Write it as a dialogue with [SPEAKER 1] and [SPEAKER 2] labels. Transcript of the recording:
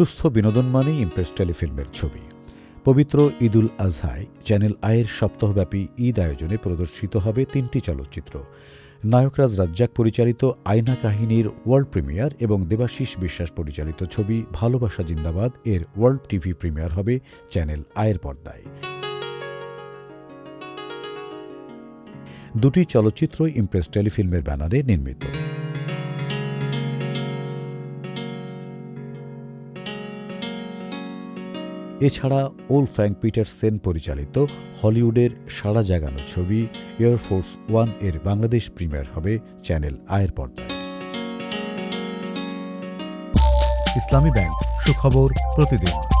[SPEAKER 1] সুস্থ বিনোদন মানেই ইমপ্রেস টেলিফিল্মের ছবি। পবিত্র ঈদুল আজহায় চ্যানেল আয়ের সপ্তাহব্যাপী ঈদ আয়োজনে প্রদর্শিত হবে তিনটি চলচ্চিত্র। নায়করাজ রাজ্জাক পরিচালিত আয়না কাহিনীর ওয়ার্ল্ড প্রিমিয়ার এবং দেবাশিস বিশ্বাস পরিচালিত ছবি ভালোবাসা জিন্দাবাদ এর ওয়ার্ল্ড টিভি প্রিমিয়ার হবে চ্যানেল আয়ের পর্দায়। দুটি চলচ্চিত্র ইমপ্রেস টেলিফিল্মের ব্যানারে নির্মিত। এছাড়া ওল ফ্র্যাঙ্ক পিটারসেন পরিচালিত হলিউডের সারা জাগানো ছবি এয়ারফোর্স ওয়ানের বাংলাদেশ প্রিমিয়ার হবে চ্যানেল আয়ের পর্দায়।
[SPEAKER 2] ইসলামী ব্যাংক, সুখবর প্রতিদিন।